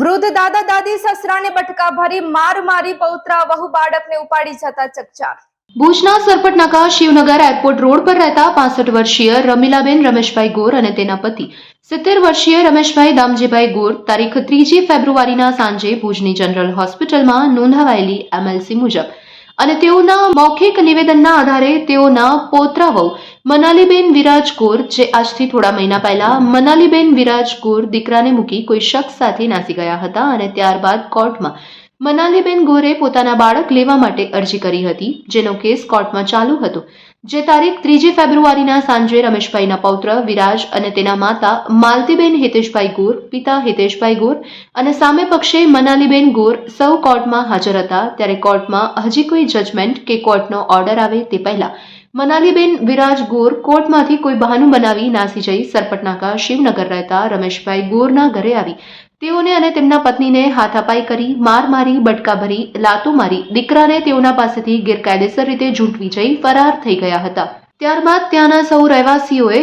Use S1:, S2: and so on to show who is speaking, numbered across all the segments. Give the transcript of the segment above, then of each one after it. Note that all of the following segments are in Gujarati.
S1: વૃદ્ધ દાદા દાદી સસરાને બટકા ભરી માર મારી પૌત્રા વહુ બાળકને ઉપાડી જતા ચકચાર.
S2: ભુજના સરપટનાકા શિવનગર એરપોર્ટ રોડ પર રહેતા પાસઠ વર્ષીય રમીલાબેન રમેશભાઈ ગોર અને તેના પતિ. સિત્તેર વર્ષીય રમેશભાઈ દામજીભાઈ ગોર તારીખ ત્રીજી ફેબ્રુઆરીના સાંજે ભુજની જનરલ હોસ્પિટલમાં નોંધાવાયેલી એમએલસી મુજબ અને તેઓના મૌખિક નિવેદનના આધારે તેઓના પોત્રા વહુ મનાલીબેન વિરાજ ગોર જે આજથી થોડા મહિના પહેલા મનાલીબેન વિરાજ ગોર દીકરાને મૂકી કોઈ શખ્સ સાથે નાસી ગયા હતા અને ત્યારબાદ કોર્ટમાં મનાલીબેન ગોરે પોતાના બાળક લેવા માટે અરજી કરી હતી, જેનો કેસ કોર્ટમાં ચાલુ હતો, જે તારીખ ત્રીજી ફેબ્રુઆરીના સાંજે રમેશભાઈના પૌત્ર વિરાજ અને તેના માતા માલતીબેન હિતેશભાઈ ગોર, પિતા હિતેશભાઈ ગોર અને સામે પક્ષે મનાલીબેન ગોર સૌ કોર્ટમાં હાજર હતા, ત્યારે કોર્ટમાં હજી કોઈ જજમેન્ટ કે કોર્ટનો ઓર્ડર આવે તે પહેલા મનાલીબેન વિરાજ ગોર કોર્ટમાંથી કોઈ બહાનું બનાવી નાસી જઈ સરપટનાકા શિવનગર રહેતા રમેશભાઈ ગોરના ઘરે આવી તેઓને અને તેમના પત્નીને હાથાપાઈ કરી, માર મારી, બટકા ભરી, લાતો મારી. દીકરાને તેઓના પાસેથી ગેરકાયદેસર રીતે ઝૂંટવી જઈ ફરાર થઈ ગયા હતા. ત્યારબાદ ત્યાંના સૌ રહેવાસીઓએ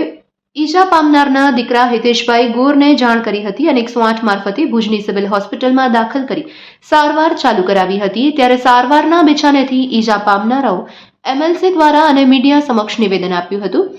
S2: ઈજા પામનારના દીકરા હિતેશભાઈ ગોરને જાણ કરી હતી અને એકસો આઠ મારફતે ભુજની સિવિલ હોસ્પિટલમાં દાખલ કરી સારવાર ચાલુ કરાવી હતી. ત્યારે સારવારના બિછાનેથી ઈજા પામનારાઓ એમએલસી દ્વારા અને મીડિયા સમક્ષ નિવેદન આપ્યું હતું.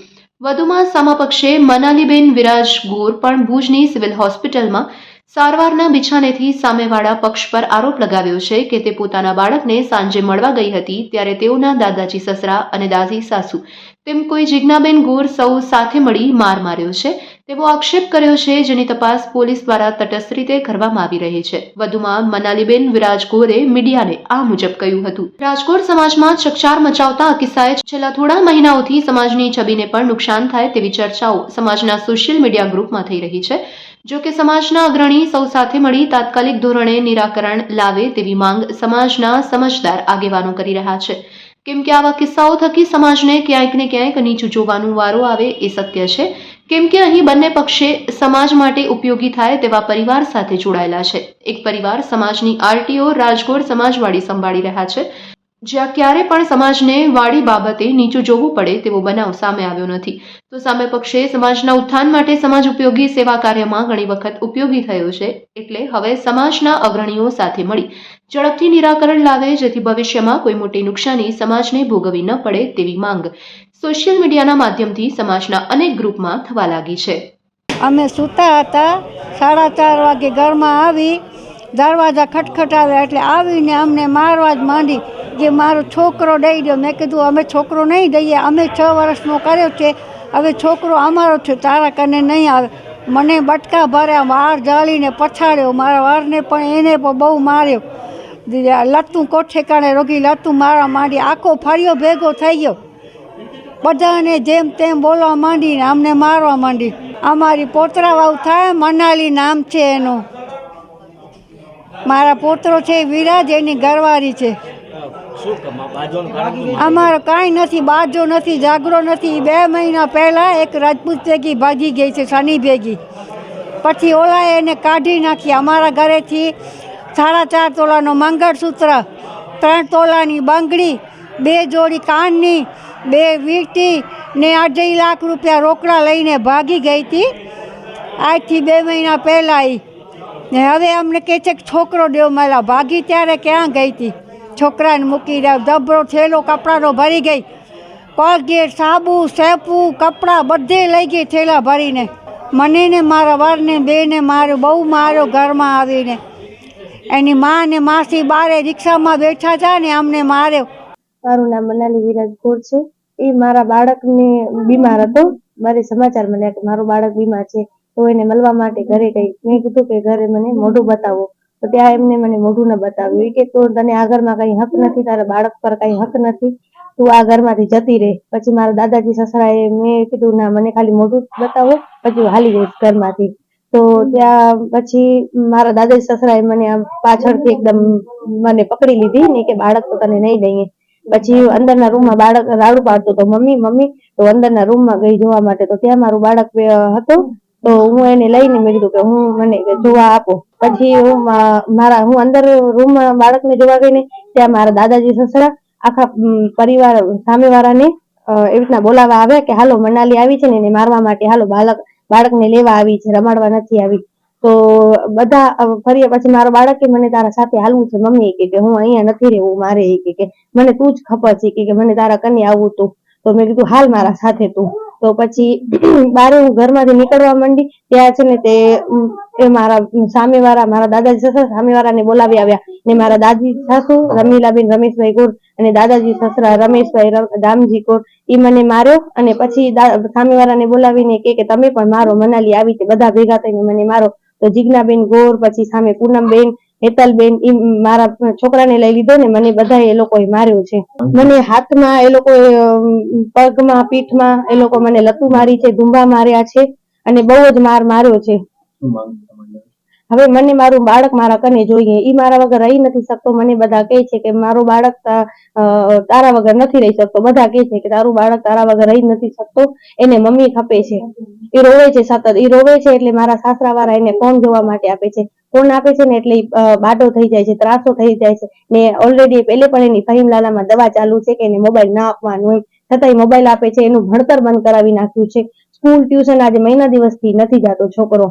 S2: વધુમાં સમપક્ષે મનાલીબેન વિરાજ ગોર પણ ભુજની સિવિલ હોસ્પિટલમાં સારવારના બિછાનેથી સામેવાળા પક્ષ પર આરોપ લગાવ્યો છે કે તે પોતાના બાળકને સાંજે મળવા ગઈ હતી ત્યારે તેઓના દાદાજી સસરા અને દાદી સાસુ તેમ કોઈ જિજ્ઞાબેન ગોર સૌ સાથે મળી માર માર્યો છે. તેવો આક્ષેપ કર્યો છે જેની તપાસ પોલીસ દ્વારા તટસ્થ રીતે કરવામાં આવી રહી છે. વધુમાં મનાલીબેન વિરાજ ગોરે મીડિયાને આ મુજબ કહ્યું હતું. રાજકોટ સમાજમાં ચકચાર મચાવતા કિસ્સાએ છેલ્લા થોડા મહિનાઓથી સમાજની છબીને પણ નુકસાન થાય તેવી ચર્ચાઓ સમાજના સોશિયલ મીડિયા ગ્રુપમાં થઈ રહી છે. જો કે સમાજના અગ્રણી સૌ સાથે મળી તાત્કાલિક ધોરણે નિરાકરણ લાવે તેવી માંગ સમાજના સમજદાર આગેવાનો કરી રહ્યા છે. કેમ કે આવા કિસ્સાઓ થકી સમાજને ક્યાંક ને ક્યાંક નીચું જોવાનું વારો આવે એ સત્ય છે. કેમ કે અહીં બંને પક્ષે સમાજ માટે ઉપયોગી થાય તેવા પરિવાર સાથે જોડાયેલા છે. એક પરિવાર સમાજની આરટીઓ રાજકોટ સમાજવાડી સંભાળી રહ્યા છે. જ્યાં ક્યારે પણ સમાજને વાડી બાબતે નીચું જોવું પડે તેવો બનાવ સામે આવ્યો નથી. તો સામે પક્ષે સમાજના ઉત્થાન માટે સમાજ ઉપયોગી સેવા કાર્યમાં ઘણી વખત ઉપયોગી થયો છે, એટલે હવે સમાજના અગ્રણીઓ સાથે મળી. ઝડપથી નિરાકરણ લાવે જેથી ભવિષ્યમાં કોઈ મોટી નુકસાની સમાજને ભોગવી ન પડે તેવી માંગ. સોશિયલ મીડિયાના માધ્યમથી સમાજના અનેક ગ્રુપમાં થવા લાગી છે.
S3: અમે સૂતા હતા, સાડા ચાર વાગે ઘરમાં આવી, દરવાજા ખટખટાવ્યા એટલે આવીને અમને મારવા જ માંડી. કે મારો છોકરો દઈ દો મેં કીધું, અમે છોકરો નહીં દઈએ. અમે છ વર્ષનો કર્યો છે. હવે છોકરો અમારો છે. તારા કને નહીં આવે. મને બટકા ભર્યા, વાળ જાળીને પછાડ્યો. મારા વાળને પણ એને પણ બહુ માર્યો. લતું કોઠે કાણે રોગી લતું મારવા માંડી. આખો ફર્યો ભેગો થઈ ગયો. બધાને જેમ તેમ બોલવા માંડીને અમને મારવા માંડી. અમારી પોતરા વાવ થાય, મનાલી નામ છે એનું. મારા પોતરો છે વિરાજ, એની ઘરવાળી છે. અમારો કાંઈ નથી, બાજો નથી, જાગરો નથી. બે મહિના પહેલાં એક રાજપૂત ભેગી ભાગી ગઈ છે શનિ ભેગી. પછી ઓલાએ એને કાઢી નાખી. અમારા ઘરેથી સાડા ચાર તોલાનો મંગળસૂત્ર, ત્રણ તોલાની બંગડી, બે જોડી કાનની, બે વીંટી ને અઢી લાખ રૂપિયા રોકડા લઈને ભાગી ગઈ હતી. આજથી બે મહિના પહેલાં ને હવે અમને કહે છે કે છોકરો દેવ મારા ભાગી ત્યારે ક્યાં ગઈ હતી છોકરાને મૂકી ધબરો થેલો કપડાનો ભરી ગઈ. કોલગેટ સાબુ સેપુ કપડાં બધે લઈ ગઈ થેલા ભરીને. મને ને મારા વરને, બેને માર્યો બહુ માર્યો ઘરમાં આવીને. એની મા ને માસી બારે રિક્ષામાં બેઠા હતા ને અમને માર્યો.
S4: મારું નામ મનાલી વિરાજ ગોર છે. એ મારા બાળકને બીમાર હતો. મારે સમાચાર મળ્યા કે મારું બાળક બીમાર છે. તો એને મળવા માટે ઘરે ગઈ. મેં કીધું કે ઘરે મને મોઢું બતાવો. તો ત્યાં એમને મને મોઢું ન બતાવ્યું કે તો તને આ ઘરમાં કઈ હક નથી, તારા બાળક પર કઈ હક નથી. તું આ ઘરમાંથી જતી રહે. પછી મારા દાદાજી, સસરાએ મેં કીધું, ના, મને ખાલી મોઢું બતાવો, પછી હાલી જઈશ ઘરમાંથી. તો ત્યાં પછી મારા દાદાજી, સસરાએ મને આમ પાછળથી એકદમ મને પકડી લીધી ને કે, બાળક તો તને નહીં દઈએ પછી અંદરના રૂમમાં બાળક રાડું પાડતો હતો મમ્મી મમ્મી. તો અંદરના રૂમમાં ગઈ જોવા માટે તો ત્યાં મારું બાળક હતો. તો હું એને લઈને મેં કીધું કે હું મને જોવા આપો. પછી હું મારા, હું અંદર રૂમમાં બાળકને જોવા ગઈ ને, ત્યાં મારા દાદાજી સસરા, આખા પરિવાર સામેવાળાને વાળાને એવી રીતના બોલાવવા આવ્યા કે હાલો મનાલી આવી છે ને, એને મારવા માટે હાલો બાળક બાળકને લેવા આવી છે, રમાડવા નથી આવી. તો બધા ફરી પછી મારો બાળકે મને તારા સાથે હાલવું છે મમ્મી કે કે હું અહીંયા નથી રહેવું, મારે કે કે મને તું જ ખબર છે કે કે મને તારા કને આવવું તું. તો મેં કીધું, હાલ મારા સાથે તું. તો પછી બારે હું ઘરમાંથી નીકળવા માંડી ત્યાં છે ને તે એ મારા સામેવાળા મારા દાદાજી સસરા સામેવાળાને બોલાવી આવ્યા. ને મારા દાદી સાસુ રમીલાબેન રમેશભાઈ કોર અને દાદાજી સસરા રમેશભાઈ રામજી દામજી એ મને માર્યો અને પછી સામે વાળાને બોલાવીને કે કે તમે પણ મારો મનાલી આવી છે બધા ભેગા થઈને મને મારો. તો જીજ્ઞાબેન ગોર પછી સામે પૂનમબેન હેતલબેન ઈ મારા છોકરાને લઈ લીધો ને મને બધા એ લોકોએ માર્યો છે મને હાથમાં એ અમ, પગમાં પીઠમાં એ લોકો મને લતું મારી છે ધુંબા માર્યા છે અને બહુ જ માર માર્યો છે? હવે મને મારું બાળક મારા કને જોઈએ. ઈ મારા વગર રહી નથી શકતો. મને બધા કહે છે કે મારું બાળક તારા વગર નથી રહી શકતો. બધા કહે છે કે તારું બાળક તારા વગર રહી નથી શકતો. એને મમ્મી ખપે છે. એ રોવે છે સતત. એ રોવે છે એટલે મારા સાસરા વાળા એને ફોન જોવા માટે આપે છે. ફોન આપે છે ને એટલે બાટો થઈ જાય છે, ત્રાસો થઈ જાય છે. ને ઓલરેડી પહેલે પણ એની ફહીમલાલામાં દવા ચાલુ છે કે એને મોબાઈલ ના આપવાનું હોય છતાંય મોબાઈલ આપે છે. એનું ભણતર બંધ કરાવી નાખ્યું છે. સ્કૂલ ટ્યુશન આજે મહિના દિવસથી નથી જતો છોકરો.